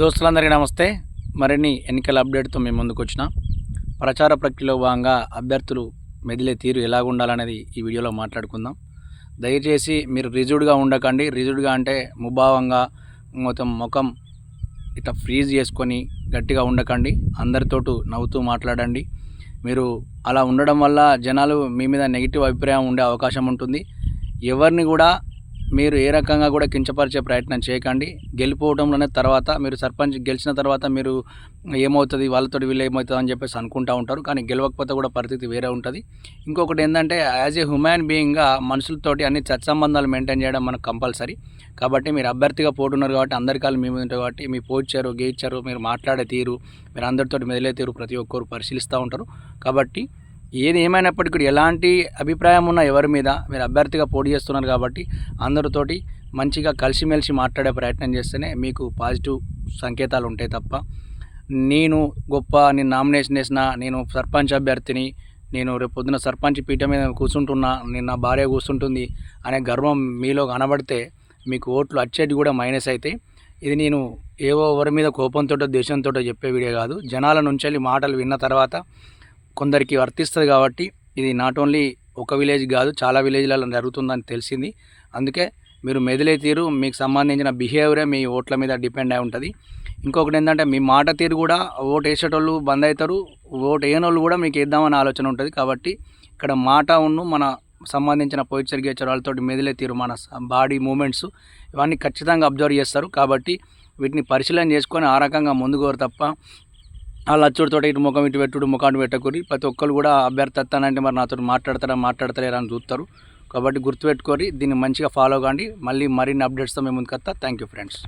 దోస్తులందరికీ నమస్తే. మరిన్ని ఎన్నికల అప్డేట్తో మేము ముందుకు వచ్చిన ప్రచార ప్రక్రియలో భాగంగా అభ్యర్థులు మెదిలే తీరు ఎలాగ ఉండాలనేది ఈ వీడియోలో మాట్లాడుకుందాం. దయచేసి మీరు రిజుడ్గా ఉండకండి. రిజుడ్గా అంటే ముభావంగా మొత్తం ముఖం ఇట్లా ఫ్రీజ్ చేసుకొని గట్టిగా ఉండకండి. అందరితోటూ నవ్వుతూ మాట్లాడండి. మీరు అలా ఉండడం వల్ల జనాలు మీ మీద నెగిటివ్ అభిప్రాయం ఉండే అవకాశం ఉంటుంది. ఎవరిని కూడా మీరు ఏ రకంగా కూడా కించపరిచే ప్రయత్నం చేయకండి. గెలిపోవడంలోనే తర్వాత మీరు సర్పంచ్ గెలిచిన తర్వాత మీరు ఏమవుతుంది వాళ్ళతో వీళ్ళు ఏమవుతుంది అని చెప్పేసి అనుకుంటూ ఉంటారు. కానీ గెలవకపోతే కూడా పరిస్థితి వేరే ఉంటుంది. ఇంకొకటి ఏంటంటే యాజ్ ఏ హ్యూమన్ బీయింగ్గా మనుషులతోటి అన్ని సత్సంబంధాలు మెయింటైన్ చేయడం మనకు కంపల్సరీ. కాబట్టి మీరు అభ్యర్థిగా పోటున్నారు కాబట్టి అందరికాలు మీ మీద కాబట్టి మీ పోడ్చారు గేయించారు మీరు మాట్లాడే తీరు మీరు అందరితో మెదిలే తీరు ప్రతి ఒక్కరు పరిశీలిస్తూ ఉంటారు. కాబట్టి ఏది ఏమైనప్పటికీ కూడా ఎలాంటి అభిప్రాయం ఉన్న ఎవరి మీద మీరు అభ్యర్థిగా పోటీ చేస్తున్నారు కాబట్టి అందరితోటి మంచిగా కలిసిమెలిసి మాట్లాడే ప్రయత్నం చేస్తేనే మీకు పాజిటివ్ సంకేతాలు ఉంటాయి తప్ప నేను గొప్ప నేను నామినేషన్ వేసిన నేను సర్పంచ్ అభ్యర్థిని నేను రేపు పొద్దున సర్పంచ్ పీఠ మీద కూర్చుంటున్నా నేను నా భార్య కూర్చుంటుంది అనే గర్వం మీలో కనబడితే మీకు ఓట్లు వచ్చేటి కూడా మైనస్ అయితే ఇది నేను ఏవో ఎవరి మీద కోపంతో దేశంతో చెప్పే వీడియో కాదు. జనాల నుంచి వెళ్ళి మాటలు విన్న తర్వాత కొందరికి వర్తిస్తుంది కాబట్టి ఇది నాట్ ఓన్లీ ఒక విలేజ్ కాదు చాలా విలేజ్లలో జరుగుతుందని తెలిసింది. అందుకే మీరు మెదిలే తీరు మీకు సంబంధించిన బిహేవియరే మీ ఓట్ల మీద డిపెండ్ అయి ఉంటుంది. ఇంకొకటి ఏంటంటే మీ మాట తీరు కూడా ఓటు వేసేటోళ్ళు బంద్ అవుతారు ఓటు వేయనోళ్ళు కూడా మీకు వేద్దామని ఆలోచన ఉంటుంది కాబట్టి ఇక్కడ మాట ఉన్ను మన సంబంధించిన పొయిచర్ గేచర్ వాళ్ళతో మెదిలే తీరు మన బాడీ మూమెంట్స్ ఇవన్నీ ఖచ్చితంగా అబ్జర్వ్ చేస్తారు కాబట్టి వీటిని పరిశీలన చేసుకొని ఆ రకంగా ముందుకోరు తప్ప ఆ లచ్చుడితో ఇటు ముఖం ఇటు పెట్టుడు ముఖం పెట్టకూరి ప్రతి ఒక్కరు కూడా అభ్యర్థి వస్తానంటే మరి నాతో మాట్లాడతారా మాట్లాడతలేరా అని చూస్తారు. కాబట్టి గుర్తుపెట్టుకొని దీన్ని మంచిగా ఫాలో కాండి. మళ్ళీ మరిన్ని అప్డేట్స్తో మేము ముందుకు థ్యాంక్ యూ ఫ్రెండ్స్